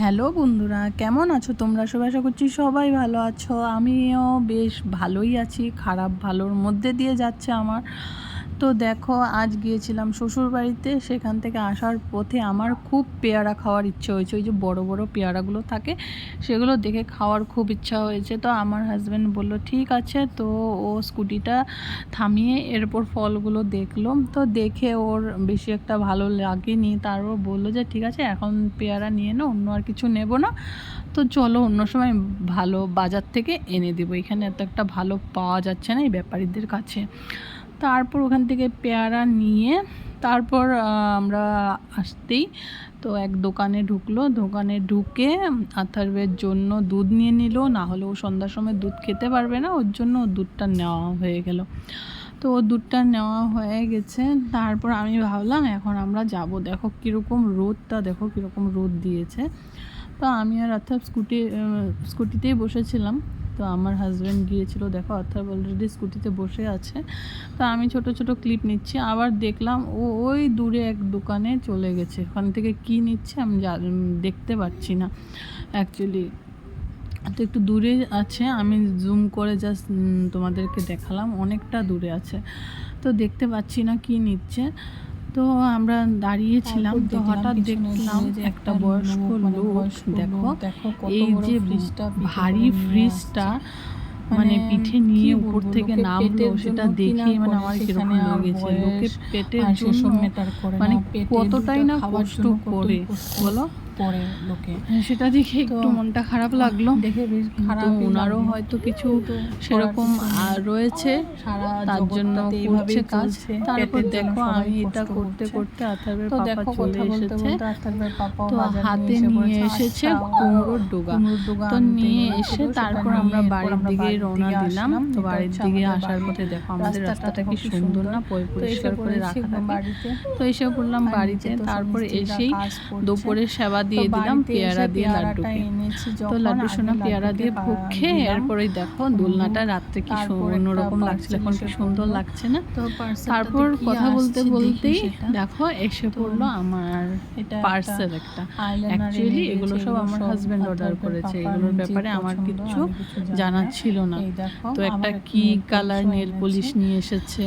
Hello বন্ধুরা, কেমন আছো তোমরা? সবাই আশা করছি সবাই ভালো আছো। আমিও বেশ ভালোই আছি, খারাপ ভালোর মধ্যে দিয়ে যাচ্ছে আমার। তো দেখো, আজ গিয়েছিলাম শ্বশুর বাড়িতে সেখান থেকে আসার পথে আমার খুব পেয়ারা খাওয়ার ইচ্ছে হয়েছে। ওই যে বড় বড় পেয়ারাগুলো থাকে, সেগুলো দেখে খাওয়ার খুব ইচ্ছা হয়েছে। তো আমার হাজব্যান্ড বলল, ঠিক আছে। তো ও স্কুটিটা থামিয়ে এরপর ফলগুলো দেখল। তো দেখে ওর বেশি একটা ভালো লাগেনি। তারপর বলল যে, ঠিক আছে, এখন পেয়ারা নিয়ে না অন্য আর কিছু নেব না। তো চলো, অন্য সময় ভালো বাজার থেকে এনে দেবো। এখানে এত একটা ভালো পাওয়া যাচ্ছে না এই ব্যাপারীদের কাছে। তারপর ওখান থেকে পেয়ারা নিয়ে তারপর আমরা আসতেই, তো এক দোকানে ঢুকলো। দোকানে ঢুকে আথার্বের জন্য দুধ নিয়ে নিল। না হলে ও সন্ধ্যার সময় দুধ খেতে পারবে না, ওর জন্য দুধটা নেওয়া হয়ে গেল। তো দুধটা নেওয়া হয়ে গেছে। তারপর আমি ভাবলাম, এখন আমরা যাব। দেখো কীরকম রোদটা, দেখো কীরকম রোদ দিয়েছে। তো আমি আর অর্থাৎ স্কুটি স্কুটিতেই বসেছিলাম। তো আমার হাজব্যান্ড গিয়েছিল, দেখো অর্থাৎ অলরেডি স্কুটিতে বসে আছে। তো আমি ছোট ছোট ক্লিপ নিচ্ছি, আবার দেখলাম ও ওই দূরে এক দোকানে চলে গেছে। ওখান থেকে কি নিচ্ছে আমি দেখতে পাচ্ছি না অ্যাকচুয়ালি তো একটু দূরে আছে, আমি জুম করে জাস্ট তোমাদেরকে দেখালাম, অনেকটা দূরে আছে। তো দেখতে পাচ্ছি না কি নিচ্ছে। তো আমরা দাঁড়িয়েছিলাম তো হঠাৎ দেখলাম একটা বয়স্ক মানে লোক দেখো এই যে ভারী ফ্রিজটা মানে পিঠে নিয়ে উপর থেকে নামলো সেটা দেখে মানে আমার কীরকম লেগেছে। লোকে পেটের জন্য মানে কতটাই না কষ্ট করে বলো? লোকে। হ্যাঁ, সেটা দেখে একটু মনটা খারাপ লাগল। দেখে বেশ খারাপ ওনারও হয়তো কিছু সেরকম রয়েছে। তার জন্য করছে কাজ। তারপর দেখো আমি এটা করতে করতে তো দেখো কথা বলতে বলতে তো হাতে নিয়ে এসেছে আচ্ছা, কুমড়োর ডোগা। তো নিয়ে এসে তারপর আমরা বাড়ির দিকে রওনা দিলাম। তো বাড়ির দিকে আসার। পথে দেখো আমাদের রাস্তাটা কি সুন্দর। না? পরিষ্কার করে রাখা বাড়িতে। তো এসে পড়লাম বাড়িতে। তারপর এসেই দুপুরে সেবা দিয়ে দিলাম পেয়ারা দিয়ে লাড্ডুকে। তো লাড্ডু সোনা পেয়ারা দিয়ে ভোগ খেয়ে দিলাম। এরপর ওই দেখো দোলনাটা রাত্রে কি অন্যরকম লাগছিল এখন কি সুন্দর লাগছে না। তারপর কথা বলতে বলতেই দেখো এসে পড়ল আমার এটা পার্সেল একটা। অ্যাকচুয়ালি এগুলো সব আমার হাজব্যান্ড অর্ডার করেছে এগুলোর ব্যাপারে আমার কিছু জানা ছিল না। তো একটা কি কালার নেল পলিশ নিয়ে এসেছে।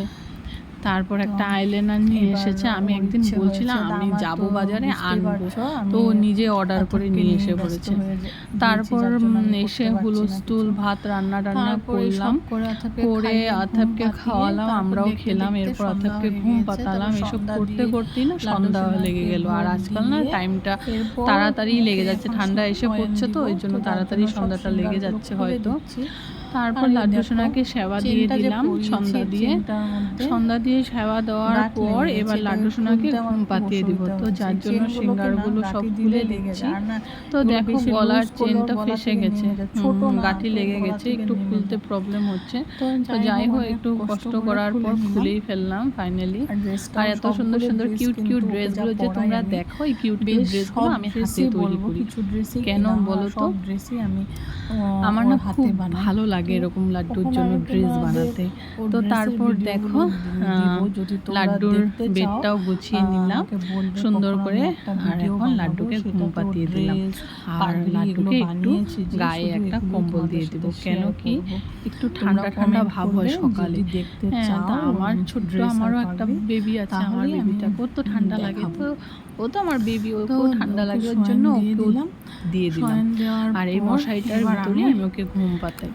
তারপর একটা আইলাইনার নিয়ে এসেছে। আমি একদিন বলছিলাম আমি যাব বাজারে আনব। তো নিজে অর্ডার করে নিয়ে এসে পড়েছে। তারপর এসে করতে পারছি হুলুস না তুল কিছু। ভাত রান্না টান্না করলাম। করে পাতিয়ে, খাওয়ালাম আমরাও খেলাম এরপর সন্ধ্যা ঘুম পাতালাম এসব করতে করতেই না সন্ধ্যা লেগে গেল। আর আজকাল না টাইমটা তাড়াতাড়ি লেগে যাচ্ছে ঠান্ডা এসে পড়ছে তো ওই জন্য তাড়াতাড়ি সন্ধ্যাটা লেগে যাচ্ছে হয়তো। তারপর লাড্ডু সোনাকে সেবা দিয়ে দিলাম সন্ধ্যা দিয়ে। সন্ধ্যা দিয়ে সেবা দেওয়ার পর এবার লাড্ডু সোনাকে ঘুম পাতিয়ে দিব। তো যার জন্য চেনগুলোকে না সিঙ্গারগুলো সব খুলে দিচ্ছি। তো দেখো গলার চেনটা ফেসে গেছে। গাঁঠি লেগে গেছে একটু খুলতে প্রবলেম হচ্ছে। তো যাই হোক একটু কষ্ট করার পর খুলেই ফেললাম ফাইনালি আর এত সুন্দর সুন্দর কিউট কিউট কিন্তু ওকে যা ড্রেসগুলো যে তোমরা দেখো এই কিউট কিউট ড্রেসগুলো আমি হাতে তৈরি করি। কেন বলো তো? ড্রেসই আমি আমার না হাতে খুব। ভালো লাগে এরকম লাড্ডুর জন্য ড্রেস বানাতে। তো তারপর দেখো লাড্ডুর বেডটাও গুছিয়ে নিলাম। সুন্দর করে আর এখন লাড্ডুকে ঘুম পাতিয়ে দিলাম। আর লাড্ডুকে একটু গায়ে একটা কম্বল দিয়ে দিব। কেন কি? একটু ঠান্ডা ঠান্ডা ভাব হয় সকালে। দেখতে হ্যাঁ আমার ছোট্ট আমারও একটা বেবি আছে আমার তাহলেই আমি বেবিটা ওর তো ঠান্ডা লাগে। তো ও তো আমার বেবি ওকেও ঠান্ডা লাগে ওর জন্য ওকেও দিলাম। দিয়ে দিলাম। আর এই পর মশারিটার ভিতরে আমি ওকে ঘুম পাতাই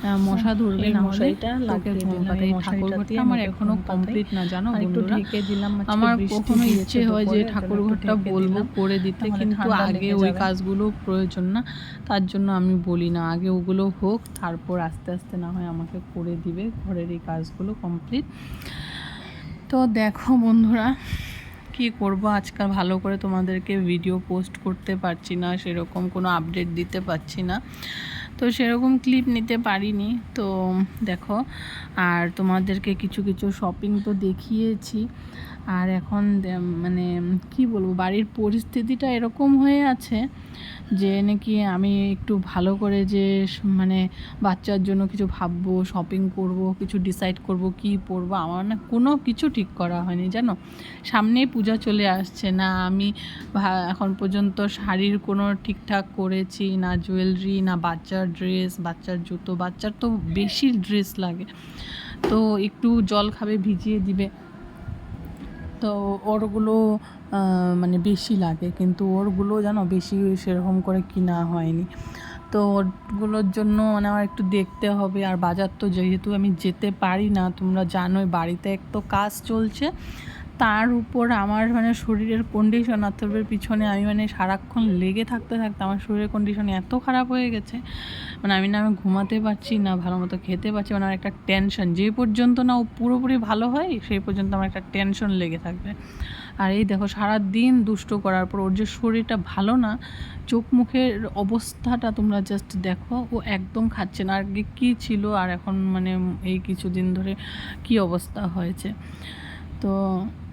আহ, মশা ধরবে না হলে মশারিটা লাগিয়ে ঘুম দিলাম, পাতাই ঠাকুর ঘরটা আমার এখনও কমপ্লিট না জানো বন্ধুরা? ঢেকে দিলাম আমার কখনো ইচ্ছে হয় যে ঠাকুর ঘরটা বলব করে দিতে কিন্তু আগে ওই কাজগুলো প্রয়োজন না তার জন্য আমি বলি না আগে ওগুলো হোক তারপর আস্তে আস্তে না হয় আমাকে করে দিবে ঘরের এই কাজগুলো কমপ্লিট তো দেখো বন্ধুরা কি করব? আজকাল ভালো করে তোমাদেরকে ভিডিও পোস্ট করতে পারছি না, সেরকম কোনো আপডেট দিতে পারছি না। তো সেরকম ক্লিপ নিতে পারিনি। তো দেখো, আর তোমাদেরকে কিছু কিছু শপিং তো দেখিয়েছি। আর এখন মানে কি বলব, বাড়ির পরিস্থিতিটা এরকম হয়ে আছে যে নাকি আমি একটু ভালো করে যে মানে বাচ্চার জন্য কিছু ভাববো শপিং করব, কিছু ডিসাইড করব, কি পরবো, আমার না কোনো কিছু ঠিক করা হয়নি, জানো? সামনেই পূজা চলে আসছে না, আমি এখন পর্যন্ত শাড়ির কোনো ঠিকঠাক করেছি, না জুয়েলারি না বাচ্চার ড্রেস বাচ্চার জুতো, বাচ্চার তো বেশি ড্রেস লাগে। তো একটু জল খাবে, ভিজিয়ে দিবে। তো ওরগুলো মানে বেশি লাগে। কিন্তু ওরগুলো জানো, বেশি সেরকম করে কিনা হয়নি। তো ওগুলোর জন্য মানে আমার একটু দেখতে হবে। আর বাজার তো যেহেতু আমি যেতে পারি না, তোমরা জানোই বাড়িতে এক তো কাজ চলছে। তার উপর আমার মানে শরীরের কন্ডিশন অথবের পিছনে আমি মানে সারাক্ষণ লেগে থাকতে থাকতে আমার শরীরের কন্ডিশন এত খারাপ হয়ে গেছে। মানে আমি না আমি ঘুমাতে পারছি না, ভালো মতো খেতে পারছি মানে আমার একটা টেনশন যে পর্যন্ত না ও পুরোপুরি ভালো হয়, সেই পর্যন্ত আমার একটা টেনশন লেগে থাকবে। আর এই দেখো সারা দিন দুষ্ট করার পর ওর যে শরীরটা ভালো না, চোখ মুখের অবস্থাটা তোমরা জাস্ট দেখো, ও একদম খাচ্ছে না। আগে কী ছিল আর এখন মানে এই কিছুদিন ধরে কি অবস্থা হয়েছে? তো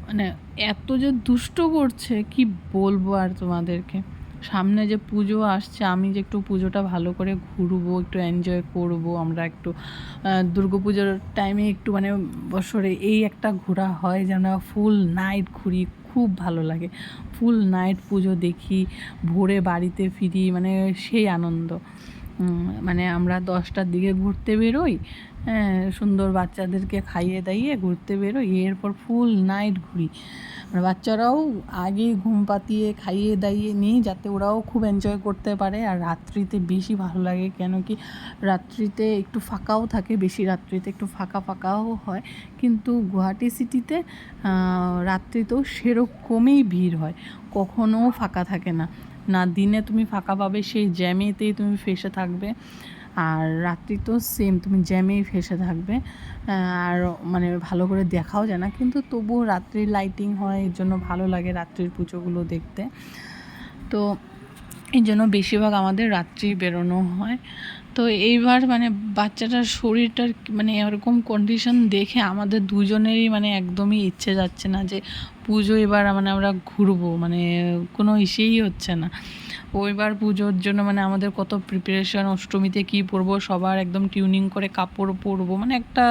মানে এত যে দুষ্ট করছে, কি বলব আর তোমাদেরকে? সামনে যে পুজো আসছে, আমি যে একটু পুজোটা ভালো করে ঘুরবো, একটু এনজয় করব, আমরা একটু পুজোর টাইমে একটু মানে বছরে এই একটা ঘোরা হয় যে আমরা ফুল নাইট ঘুরি, খুব ভালো লাগে। ফুল নাইট পুজো দেখি, ভোরে বাড়িতে ফিরি মানে সেই আনন্দ। মানে আমরা দশটার দিকে ঘুরতে বেরোই হ্যাঁ সুন্দর বাচ্চাদেরকে খাইয়ে দাইয়ে ঘুরতে বেরোই, এরপর ফুল নাইট ঘুরি। বাচ্চারাও আগে ঘুম পাতিয়ে খাইয়ে দাইয়ে নিই যাতে ওরাও খুব এনজয় করতে পারে। আর রাত্রিতে বেশি ভালো লাগে কেন কি, রাত্রিতে একটু ফাঁকাও থাকে, বেশি রাত্রিতে একটু ফাঁকা ফাঁকাও হয়। কিন্তু গুয়াহাটি সিটিতে রাত্রিতেও সেরকমই ভিড় হয় কখনও ফাঁকা থাকে না। না, দিনে তুমি ফাঁকা পাবে, সেই জ্যামেতেই তুমি ফেসে থাকবে। আর রাত্রি তো সেম তুমি জ্যামেই ফেসে থাকবে। আর মানে ভালো করে দেখাও যায় না, কিন্তু তবুও রাত্রির লাইটিং হয়, এর জন্য ভালো লাগে রাত্রির পুজোগুলো দেখতে। তো এই জন্য বেশিরভাগ আমাদের রাত্রি বেরোনো হয়। তো এইবার মানে বাচ্চাটার শরীরটার মানে এরকম কন্ডিশন দেখে আমাদের দুজনেরই মানে একদমই ইচ্ছে যাচ্ছে না যে পুজো এবার মানে আমরা ঘুরবো মানে কোনো ইসেই হচ্ছে না। ওইবার পুজোর জন্য মানে আমাদের কত প্রিপারেশন অষ্টমীতে কী পরবো, সবার একদম টিউনিং করে কাপড় পরবো মানে একটা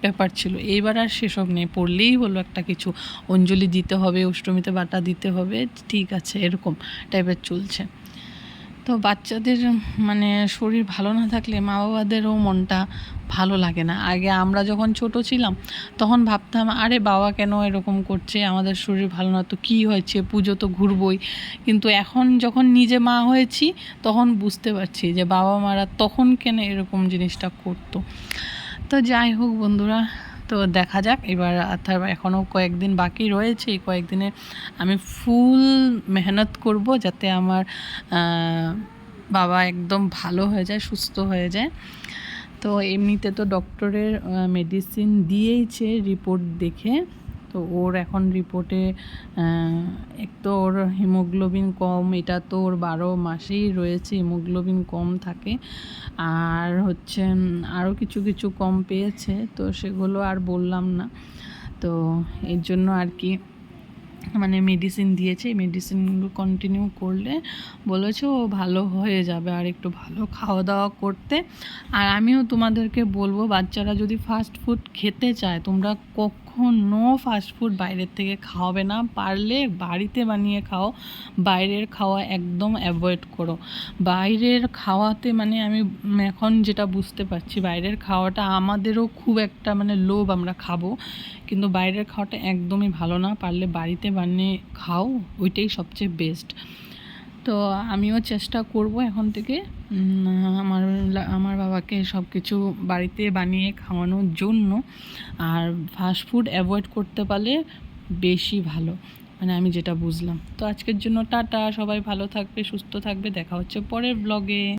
ব্যাপার ছিল। এইবার আর সেসব নেই, পরলেই হলো একটা কিছু। অঞ্জলি দিতে হবে, অষ্টমীতে বাটা দিতে হবে, ঠিক আছে, এরকম টাইপের চলছে। তো বাচ্চাদের মানে শরীর ভালো না থাকলে মা বাবাদেরও মনটা ভালো লাগে না। আগে আমরা যখন ছোট ছিলাম, তখন ভাবতাম, আরে বাবা কেন এরকম করছে? আমাদের শরীর ভালো না, তো কী হয়েছে? পুজো তো ঘুরবই। কিন্তু এখন যখন নিজে মা হয়েছি, তখন বুঝতে পারছি যে বাবা মারা তখন কেন এরকম জিনিসটা করতো। তো যাই হোক বন্ধুরা তো দেখা যাক, এবার অর্থাৎ এখনও কয়েকদিন বাকি রয়েছে, এই কয়েকদিনে আমি ফুল মেহনত করব যাতে আমার বাবা একদম ভালো হয়ে যায়, সুস্থ হয়ে যায়। তো এমনিতে তো ডক্টরের মেডিসিন দিয়েইছে রিপোর্ট দেখে। তো ওর এখন রিপোর্টে এক তো ওর হিমোগ্লোবিন কম, এটা তো ওর বারো মাসেই রয়েছে হিমোগ্লোবিন কম থাকে। আর হচ্ছে আরও কিছু কিছু কম পেয়েছে, তো সেগুলো আর বললাম না। তো এর জন্য আর কি মানে মেডিসিন দিয়েছে মেডিসিনগুলো কন্টিনিউ করলে বলেছে ও ভালো হয়ে যাবে আর একটু ভালো খাওয়া দাওয়া করতে। আর আমিও তোমাদেরকে বলব, বাচ্চারা যদি ফাস্ট ফুড খেতে চায়, তোমরা কখনো ফাস্ট ফুড বাইরের থেকে খাওয়াবে না। পারলে বাড়িতে বানিয়ে খাও। বাইরের খাওয়া একদম অ্যাভয়েড করো। বাইরের খাওয়াতে মানে আমি এখন যেটা বুঝতে পারছি, বাইরের খাওয়াটা আমাদেরও খুব একটা মানে লোভ আমরা খাব। কিন্তু বাইরের খাওয়াটা একদমই ভালো না। পারলে বাড়িতে বানিয়ে খাও। ওইটাই সবচেয়ে বেস্ট তো আমিও চেষ্টা করব এখন থেকে। আমার আমার বাবাকে সব কিছু বাড়িতে বানিয়ে খাওয়ানোর জন্য। আর ফাস্ট ফুড অ্যাভয়েড করতে পারলে বেশি ভালো। মানে আমি যেটা বুঝলাম। তো আজকের জন্য টাটা, সবাই ভালো থাকবে, সুস্থ থাকবে। দেখা হচ্ছে পরের ব্লগে